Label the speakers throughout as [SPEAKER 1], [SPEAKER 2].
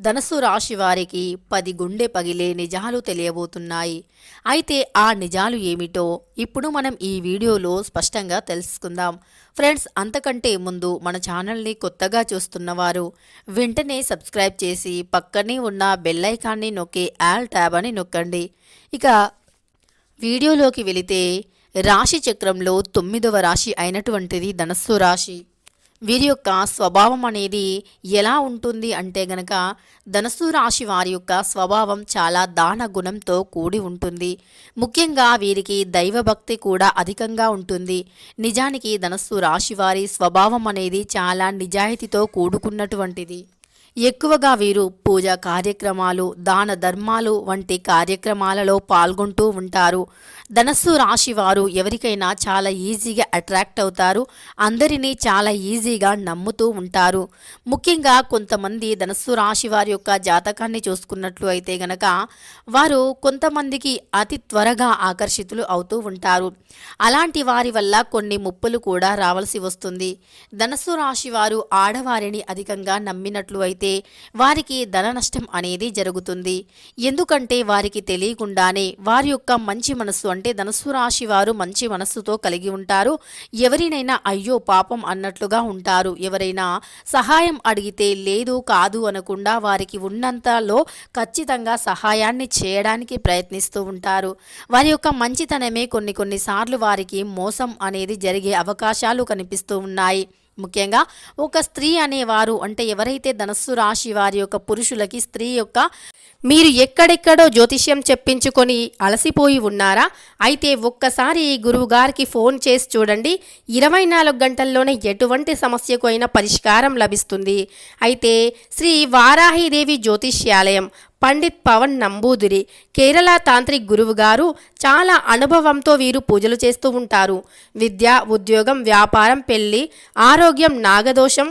[SPEAKER 1] ధనస్సు రాశి వారికి పది గుండె పగిలే నిజాలు తెలియబోతున్నాయి. అయితే ఆ నిజాలు ఏమిటో ఇప్పుడు మనం ఈ వీడియోలో స్పష్టంగా తెలుసుకుందాం. ఫ్రెండ్స్ అంతకంటే ముందు మన ఛానల్ని కొత్తగా చూస్తున్నవారు వెంటనే సబ్స్క్రైబ్ చేసి పక్కనే ఉన్న బెల్లైకాన్ని నొక్కి ఆల్ ట్యాబ్ అని నొక్కండి. ఇక వీడియోలోకి వెళితే రాశి చక్రంలో తొమ్మిదవ రాశి అయినటువంటిది ధనస్సు రాశి. వీరి యొక్క స్వభావం అనేది ఎలా ఉంటుంది అంటే గనక ధనస్సు రాశి వారి యొక్క స్వభావం చాలా దాన గుణంతో కూడి ఉంటుంది. ముఖ్యంగా వీరికి దైవభక్తి కూడా అధికంగా ఉంటుంది. నిజానికి ధనస్సు రాశి వారి స్వభావం అనేది చాలా నిజాయితీతో కూడుకున్నటువంటిది. ఎక్కువగా వీరు పూజా కార్యక్రమాలు దాన ధర్మాలు వంటి కార్యక్రమాలలో పాల్గొంటూ ఉంటారు. ధనస్సు రాశి వారు ఎవరికైనా చాలా ఈజీగా అట్రాక్ట్ అవుతారు. అందరినీ చాలా ఈజీగా నమ్ముతూ ఉంటారు. ముఖ్యంగా కొంతమంది ధనస్సు రాశి వారి యొక్క జాతకాన్ని చూసుకున్నట్లు అయితే గనక వారు కొంతమందికి అతి త్వరగా ఆకర్షితులు అవుతూ ఉంటారు. అలాంటి వారి వల్ల కొన్ని ముప్పులు కూడా రావాల్సి వస్తుంది. ధనస్సు రాశి వారు ఆడవారిని అధికంగా నమ్మినట్లు అయితే వారికి ధన నష్టం అనేది జరుగుతుంది. ఎందుకంటే వారికి తెలియకుండానే వారి యొక్క మంచి మనస్సు అంటే ధనుసు రాశి వారు మంచి మనస్సుతో కలిగి ఉంటారు. ఎవరినైనా అయ్యో పాపం అన్నట్లుగా ఉంటారు. ఎవరైనా సహాయం అడిగితే లేదు కాదు అనకుండా వారికి ఉన్నంతలో ఖచ్చితంగా సహాయాన్ని చేయడానికి ప్రయత్నిస్తూ ఉంటారు. వారి యొక్క మంచితనమే కొన్ని కొన్నిసార్లు వారికి మోసం అనేది జరిగే అవకాశాలు కనిపిస్తూ ఉన్నాయి. ముఖ్యంగా ఒక స్త్రీ అనేవారు అంటే ఎవరైతే ధనస్సు రాశి వారి యొక్క పురుషులకి స్త్రీ యొక్క మీరు ఎక్కడెక్కడో జ్యోతిష్యం చెప్పించుకొని అలసిపోయి ఉన్నారా? అయితే ఒక్కసారి ఈ గురువు గారికి ఫోన్ చేసి చూడండి. ఇరవై నాలుగు గంటల్లోనే ఎటువంటి సమస్యకు అయినా పరిష్కారం లభిస్తుంది. అయితే శ్రీ వారాహిదేవి జ్యోతిష్యాలయం పండిత్ పవన్ నంబూదిరి కేరళ తాంత్రిక్ గురువు గారు చాలా అనుభవంతో వీరు పూజలు చేస్తూ ఉంటారు. విద్య ఉద్యోగం వ్యాపారం పెళ్ళి ఆరోగ్యం నాగదోషం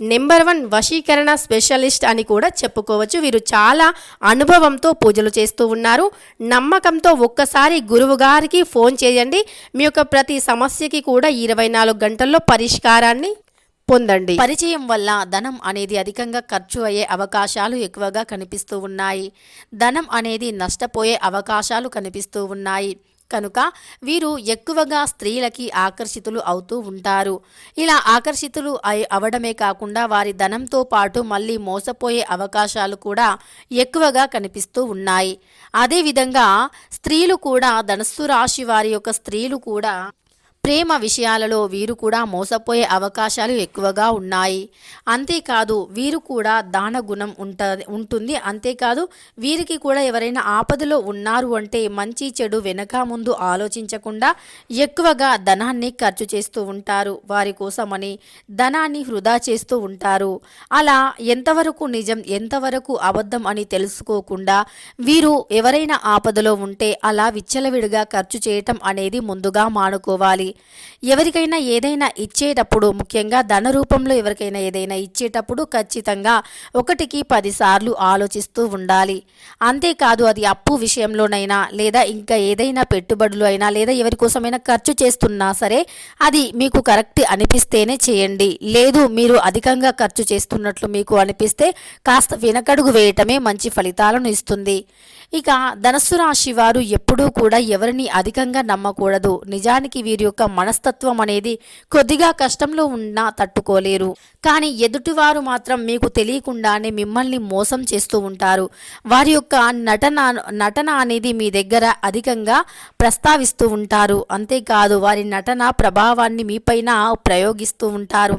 [SPEAKER 1] నెంబర్ వన్ వశీకరణ స్పెషలిస్ట్ అని కూడా చెప్పుకోవచ్చు. వీరు చాలా అనుభవంతో పూజలు చేస్తూ ఉన్నారు. నమ్మకంతో ఒక్కసారి గురువు గారికి ఫోన్ చేయండి. మీ యొక్క ప్రతి సమస్యకి కూడా ఇరవై నాలుగు గంటల్లో పరిష్కారాన్ని పొందండి. పరిచయం వల్ల ధనం అనేది అధికంగా ఖర్చు అయ్యే అవకాశాలు ఎక్కువగా కనిపిస్తూ ఉన్నాయి. ధనం అనేది నష్టపోయే అవకాశాలు కనిపిస్తూ ఉన్నాయి. కనుక వీరు ఎక్కువగా స్త్రీలకి ఆకర్షితులు అవుతూ ఉంటారు. ఇలా ఆకర్షితులు అవడమే కాకుండా వారి ధనంతో పాటు మళ్ళీ మోసపోయే అవకాశాలు కూడా ఎక్కువగా కనిపిస్తూ ఉన్నాయి. అదేవిధంగా స్త్రీలు కూడా ధనస్సు రాశి వారి యొక్క స్త్రీలు కూడా ప్రేమ విషయాలలో వీరు కూడా మోసపోయే అవకాశాలు ఎక్కువగా ఉన్నాయి. అంతేకాదు వీరు కూడా దాన గుణం ఉంట ఉంటుంది. అంతేకాదు వీరికి కూడా ఎవరైనా ఆపదలో ఉన్నారు అంటే మంచి చెడు వెనక ముందు ఆలోచించకుండా ఎక్కువగా ధనాన్ని ఖర్చు చేస్తూ ఉంటారు. వారి కోసమని ధనాన్ని వృధా చేస్తూ ఉంటారు. అలా ఎంతవరకు నిజం ఎంతవరకు అబద్ధం అని తెలుసుకోకుండా వీరు ఎవరైనా ఆపదలో ఉంటే అలా విచ్చలవిడిగా ఖర్చు చేయటం అనేది ముందుగా మానుకోవాలి. ఎవరికైనా ఏదైనా ఇచ్చేటప్పుడు ముఖ్యంగా ధన రూపంలో ఎవరికైనా ఏదైనా ఇచ్చేటప్పుడు ఖచ్చితంగా ఒకటికి పదిసార్లు ఆలోచిస్తూ ఉండాలి. అంతేకాదు అది అప్పు విషయంలోనైనా లేదా ఇంకా ఏదైనా పెట్టుబడులు అయినా లేదా ఎవరి కోసమైనా ఖర్చు చేస్తున్నా సరే అది మీకు కరెక్ట్ అనిపిస్తేనే చేయండి. లేదు మీరు అధికంగా ఖర్చు చేస్తున్నట్లు మీకు అనిపిస్తే కాస్త వెనకడుగు వేయటమే మంచి ఫలితాలను ఇస్తుంది. ఇక ధనస్సు రాశి వారు ఎప్పుడూ కూడా ఎవరిని అధికంగా నమ్మకూడదు. నిజానికి వీరి యొక్క మనస్తత్వం అనేది కొద్దిగా కష్టంలో ఉన్నా తట్టుకోలేరు. కానీ ఎదుటివారు మాత్రం మీకు తెలియకుండానే మిమ్మల్ని మోసం చేస్తూ ఉంటారు. వారి యొక్క నటన నటన అనేది మీ దగ్గర అధికంగా ప్రస్తావిస్తూ ఉంటారు. అంతేకాదు వారి నటన ప్రభావాన్ని మీపైన ప్రయోగిస్తూ ఉంటారు.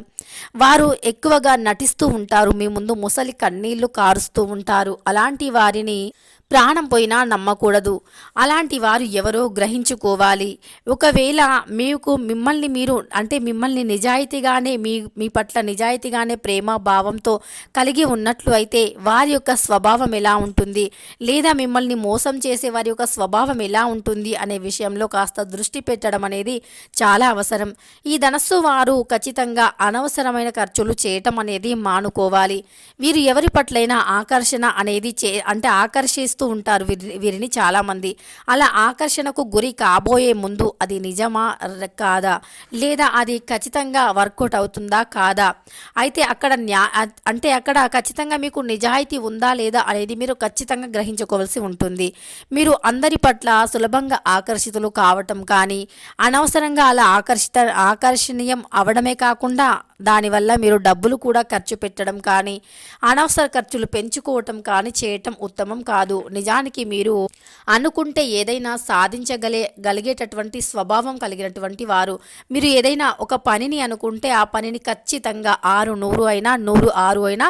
[SPEAKER 1] వారు ఎక్కువగా నటిస్తూ ఉంటారు. మీ ముందు ముసలి కన్నీళ్ళు కారుస్తూ ఉంటారు. అలాంటి వారిని ప్రాణం పోయినా నమ్మకూడదు. అలాంటి వారు ఎవరో గ్రహించుకోవాలి. ఒకవేళ మీకు మిమ్మల్ని మీరు అంటే మిమ్మల్ని నిజాయితీగానే మీ మీ పట్ల నిజాయితీగానే ప్రేమ భావంతో కలిగి ఉన్నట్లు అయితే వారి యొక్క స్వభావం ఎలా ఉంటుంది? లేదా మిమ్మల్ని మోసం చేసే వారి యొక్క స్వభావం ఎలా ఉంటుంది? అనే విషయంలో కాస్త దృష్టి పెట్టడం అనేది చాలా అవసరం. ఈ ధనస్సు వారు ఖచ్చితంగా అనవసరమైన ఖర్చులు చేయటం అనేది మానుకోవాలి. వీరు ఎవరి పట్లైనా ఆకర్షణ అనేది చే అంటే ఆకర్షిస్తూ ఉంటారు వీరి వీరిని చాలామంది. అలా ఆకర్షణకు గురి కాబోయే ముందు అది నిజమా కాదా? లేదా అది ఖచ్చితంగా వర్కౌట్ అవుతుందా కాదా? అయితే అక్కడ న్యా అంటే అక్కడ ఖచ్చితంగా మీకు నిజాయితీ ఉందా లేదా అనేది మీరు ఖచ్చితంగా గ్రహించుకోవాల్సి ఉంటుంది. మీరు అందరి పట్ల సులభంగా ఆకర్షితులు కావటం కానీ అనవసరంగా అలా ఆకర్షిత ఆకర్షణీయం అవడమే కాకుండా దానివల్ల మీరు డబ్బులు కూడా ఖర్చు పెట్టడం కానీ అనవసర ఖర్చులు పెంచుకోవటం కానీ చేయటం ఉత్తమం కాదు. నిజానికి మీరు అనుకుంటే ఏదైనా సాధించగలే గలిగేటటువంటి స్వభావం కలిగినటువంటి వారు. మీరు ఏదైనా ఒక పనిని అనుకుంటే ఆ పనిని ఖచ్చితంగా ఆరు నూరు అయినా నూరు ఆరు అయినా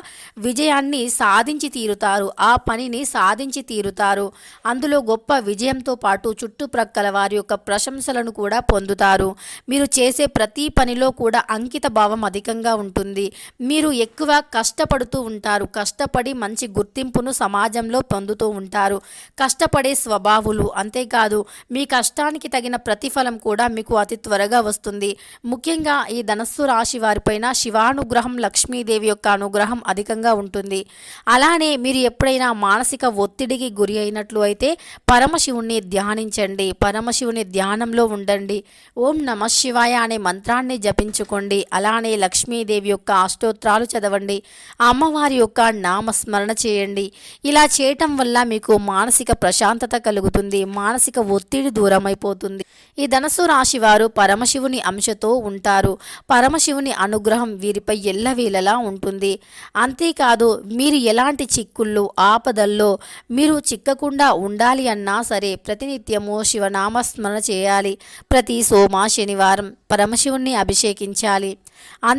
[SPEAKER 1] విజయాన్ని సాధించి తీరుతారు. ఆ పనిని సాధించి తీరుతారు. అందులో గొప్ప విజయంతో పాటు చుట్టుప్రక్కల వారి యొక్క ప్రశంసలను కూడా పొందుతారు. మీరు చేసే ప్రతి పనిలో కూడా అంకిత భావం అధికంగా ఉంటుంది. మీరు ఎక్కువ కష్టపడుతూ ఉంటారు. కష్టపడి మంచి గుర్తింపును సమాజంలో పొందుతూ ఉంటారు. కష్టపడే స్వభావులు అంతేకాదు మీ కష్టానికి తగిన ప్రతిఫలం కూడా మీకు అతి త్వరగా వస్తుంది. ముఖ్యంగా ఈ ధనస్సు రాశి వారిపైన శివానుగ్రహం లక్ష్మీదేవి యొక్క అనుగ్రహం అధికంగా ఉంటుంది. అలానే మీరు ఎప్పుడైనా మానసిక ఒత్తిడికి గురి అయినట్లు అయితే పరమశివుణ్ణి ధ్యానించండి. పరమశివుని ధ్యానంలో ఉండండి. ఓం నమ శివాయ అనే మంత్రాన్ని జపించుకోండి. అలానే లక్ష్మీదేవి యొక్క అష్టోత్రాలు చదవండి. అమ్మవారి యొక్క నామస్మరణ చేయండి. ఇలా చేయటం వల్ల మీకు మానసిక ప్రశాంతత కలుగుతుంది. మానసిక ఒత్తిడి దూరం అయిపోతుంది ఈ ధనస్సు రాశి వారు పరమశివుని అంశతో ఉంటారు. పరమశివుని అనుగ్రహం వీరిపై ఎల్లవేళలా ఉంటుంది. అంతేకాదు మీరు ఎలాంటి చిక్కుల్లో ఆపదల్లో మీరు చిక్కకుండా ఉండాలి అన్నా సరే ప్రతినిత్యము శివనామస్మరణ చేయాలి. ప్రతి సోమ శనివారం పరమశివుణ్ణి అభిషేకించాలి.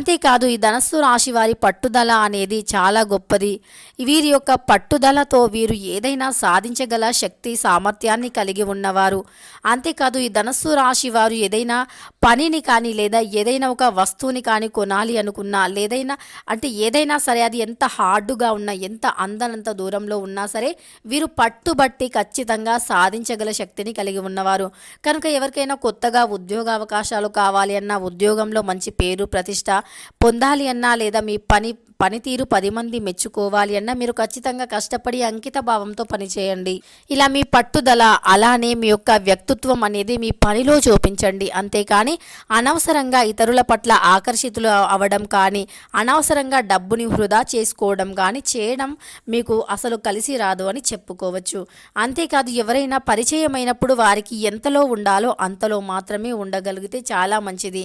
[SPEAKER 1] అంతేకాదు ఈ ధనస్సు రాశి వారి పట్టుదల అనేది చాలా గొప్పది. వీరి యొక్క పట్టుదలతో వీరు ఏదైనా సాధించగల శక్తి సామర్థ్యాన్ని కలిగి ఉన్నవారు. అంతేకాదు ఈ ధనస్సు రాశి వారు ఏదైనా పనిని కానీ లేదా ఏదైనా ఒక వస్తువుని కానీ కొనాలి అనుకున్నా లేదైనా అంటే ఏదైనా సరే అది ఎంత హార్డుగా ఉన్నా ఎంత అందనంత దూరంలో ఉన్నా సరే వీరు పట్టుబట్టి ఖచ్చితంగా సాధించగల శక్తిని కలిగి ఉన్నవారు. కనుక ఎవరికైనా కొత్తగా ఉద్యోగ అవకాశాలు కావాలి అన్న ఉద్యోగంలో మంచి పేరు ప్రతిష్ట పొందాలి అన్నా లేదా మీ పని పనితీరు పది మంది మెచ్చుకోవాలి అన్న మీరు ఖచ్చితంగా కష్టపడి అంకిత భావంతో పనిచేయండి. ఇలా మీ పట్టుదల అలానే మీ యొక్క వ్యక్తిత్వం అనేది మీ పనిలో చూపించండి. అంతేకాని అనవసరంగా ఇతరుల పట్ల ఆకర్షితులు అవడం కానీ అనవసరంగా డబ్బుని వృధా చేసుకోవడం కానీ చేయడం మీకు అసలు కలిసి రాదు అని చెప్పుకోవచ్చు. అంతేకాదు ఎవరైనా పరిచయమైనప్పుడు వారికి ఎంతలో ఉండాలో అంతలో మాత్రమే ఉండగలిగితే చాలా మంచిది.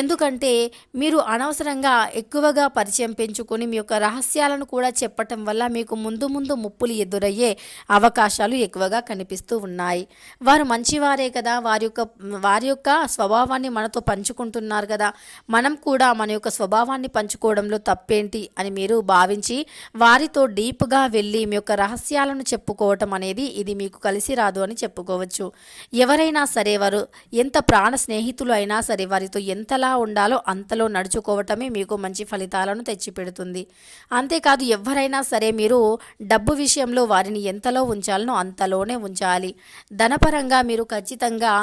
[SPEAKER 1] ఎందుకంటే మీరు అనవసరంగా ఎక్కువగా పరిచయం పెంచుకొని మీ యొక్క రహస్యాలను కూడా చెప్పటం వల్ల మీకు ముందు ముందు ముప్పులు ఎదురయ్యే అవకాశాలు ఎక్కువగా కనిపిస్తూ ఉన్నాయి. వారు మంచివారే కదా. వారి యొక్క వారి యొక్క స్వభావాన్ని మనతో పంచుకుంటున్నారు కదా. మనం కూడా మన యొక్క స్వభావాన్ని పంచుకోవడంలో తప్పేంటి అని మీరు భావించి వారితో డీప్గా వెళ్ళి మీ యొక్క రహస్యాలను చెప్పుకోవటం అనేది ఇది మీకు కలిసి రాదు అని చెప్పుకోవచ్చు. ఎవరైనా సరే వారు ఎంత ప్రాణ స్నేహితులు అయినా సరే వారితో ఎంతలా ఉండాలో అంతలో నడుచుకోవటమే మీకు మంచి ఫలితాలను తెచ్చిపెడుతుంది. అంతేకాదు ఎవరైనా సరే మీరు డబ్బు విషయంలో వారిని ఎంతలో ఉంచాలనో అంతలోనే ఉంచాలి. ధనపరంగా మీరు ఖచ్చితంగా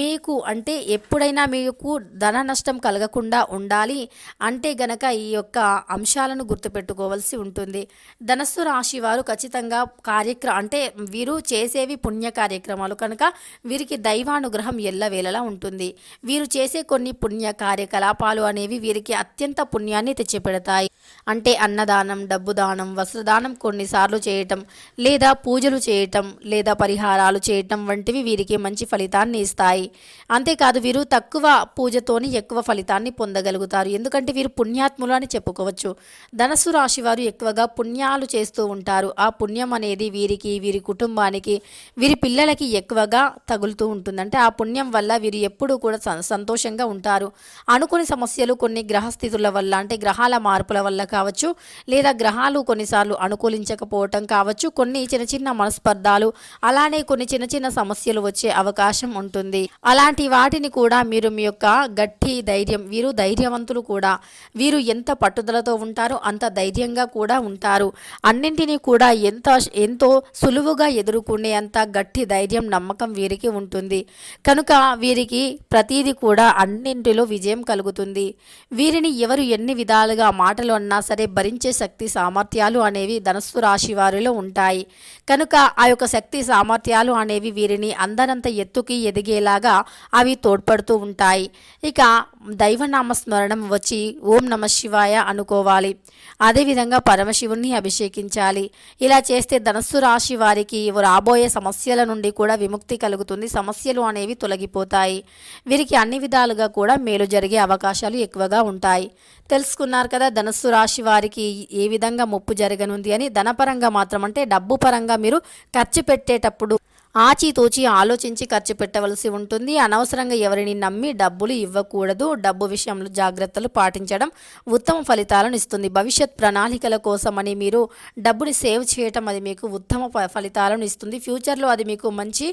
[SPEAKER 1] మీకు అంటే ఎప్పుడైనా మీకు ధన నష్టం కలగకుండా ఉండాలి అంటే గనక ఈ యొక్క అంశాలను గుర్తుపెట్టుకోవాల్సి ఉంటుంది. ధనస్సు రాశి వారు ఖచ్చితంగా కార్యక్ర అంటే వీరు చేసేవి పుణ్య కార్యక్రమాలు కనుక వీరికి దైవానుగ్రహం ఎల్లవేళలా ఉంటుంది. వీరు చేసే కొన్ని పుణ్య కార్యకలాపాలు అనేవి వీరికి అత్యంత పుణ్యాన్ని తెచ్చిపెడతాయి. అంటే అన్నదానం డబ్బు దానం వస్త్రదానం కొన్నిసార్లు చేయటం లేదా పూజలు చేయటం లేదా పరిహారాలు చేయటం వంటివి వీరికి మంచి ఫలితాన్ని ఇస్తాయి. అంతేకాదు వీరు తక్కువ పూజతోని ఎక్కువ ఫలితాన్ని పొందగలుగుతారు. ఎందుకంటే వీరు పుణ్యాత్ములు అని చెప్పుకోవచ్చు. ధనస్సు రాశి వారు ఎక్కువగా పుణ్యాలు చేస్తూ ఉంటారు. ఆ పుణ్యం అనేది వీరికి వీరి కుటుంబానికి వీరి పిల్లలకి ఎక్కువగా తగులుతూ ఉంటుంది. అంటే ఆ పుణ్యం వల్ల వీరు ఎప్పుడూ కూడా సంతోషంగా ఉంటారు. అనుకుని సమస్యలు కొన్ని గ్రహస్థితుల వల్ల అంటే గ్రహాల మార్పుల వల్ల కావచ్చు లేదా గ్రహాలు కొన్నిసార్లు అనుకూలించకపోవటం కావచ్చు కొన్ని చిన్న చిన్న మనస్పర్ధాలు అలానే కొన్ని చిన్న చిన్న సమస్యలు వచ్చే అవకాశం ఉంటుంది. అలాంటి వాటిని కూడా మీరు మీ యొక్క గట్టి ధైర్యం వీరు ధైర్యవంతులు కూడా వీరు ఎంత పట్టుదలతో ఉంటారో అంత ధైర్యంగా కూడా ఉంటారు. అన్నింటినీ కూడా ఎంత ఎంతో సులువుగా ఎదుర్కొనే అంత గట్టి ధైర్యం నమ్మకం వీరికి ఉంటుంది. కనుక వీరికి ప్రతీది కూడా అన్నింటిలో విజయం కలుగుతుంది. వీరిని ఎవరు ఎన్ని విధాలుగా మాటలు అన్న సరే భరించే శక్తి సామర్థ్యాలు అనేవి ధనస్సు రాశి వారిలో ఉంటాయి. కనుక ఆ యొక్క శక్తి సామర్థ్యాలు అనేవి వీరిని అందరంత ఎత్తుకి ఎదిగేలాగా అవి తోడ్పడుతూ ఉంటాయి. ఇక దైవనామ స్మరణం వచ్చి ఓం నమ శివాయ అనుకోవాలి. అదేవిధంగా పరమశివుణ్ణి అభిషేకించాలి. ఇలా చేస్తే ధనస్సు రాశి వారికి రాబోయే సమస్యల నుండి కూడా విముక్తి కలుగుతుంది. సమస్యలు అనేవి తొలగిపోతాయి. వీరికి అన్ని విధాలుగా కూడా మేలు జరిగే అవకాశాలు ఎక్కువగా ఉంటాయి. తెలుసుకున్నారు కదా ధనస్సు రాశి వారికి ఏ విధంగా ముప్పు జరగనుంది అని ధనపరంగా మాత్రం అంటే డబ్బు పరంగా మీరు ఖర్చు పెట్టేటప్పుడు ఆచితూచి ఆలోచించి ఖర్చు పెట్టవలసి ఉంటుంది. అనవసరంగా ఎవరిని నమ్మి డబ్బులు ఇవ్వకూడదు. డబ్బు విషయంలో జాగ్రత్తలు పాటించడం ఉత్తమ ఫలితాలను ఇస్తుంది. భవిష్యత్ ప్రణాళికల కోసమని మీరు డబ్బుని సేవ్ చేయటం అది మీకు ఉత్తమ ఫ- ఫలితాలను ఇస్తుంది. ఫ్యూచర్లో అది మీకు మంచి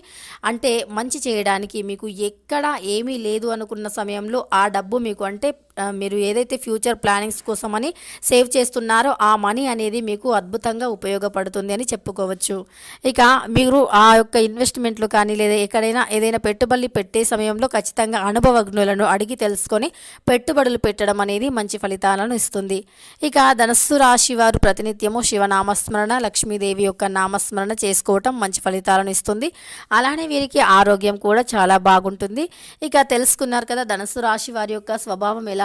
[SPEAKER 1] అంటే మంచి చేయడానికి మీకు ఎక్కడ ఏమీ లేదు అనుకున్న సమయంలో ఆ డబ్బు మీకు అంటే మీరు ఏదైతే ఫ్యూచర్ ప్లానింగ్స్ కోసమని సేవ్ చేస్తున్నారో ఆ మనీ అనేది మీకు అద్భుతంగా ఉపయోగపడుతుంది అని చెప్పుకోవచ్చు. ఇక మీరు ఆ యొక్క ఇన్వెస్ట్మెంట్లు కానీ లేదా ఎక్కడైనా ఏదైనా పెట్టుబడి పెట్టే సమయంలో ఖచ్చితంగా అనుభవజ్ఞులను అడిగి తెలుసుకొని పెట్టుబడులు పెట్టడం అనేది మంచి ఫలితాలను ఇస్తుంది. ఇక ధనస్సు రాశి వారు ప్రతినిత్యము శివనామస్మరణ లక్ష్మీదేవి యొక్క నామస్మరణ చేసుకోవటం మంచి ఫలితాలను ఇస్తుంది. అలానే వీరికి ఆరోగ్యం కూడా చాలా బాగుంటుంది. ఇక తెలుసుకున్నారు కదా ధనస్సు రాశి వారి యొక్క స్వభావం ఎలా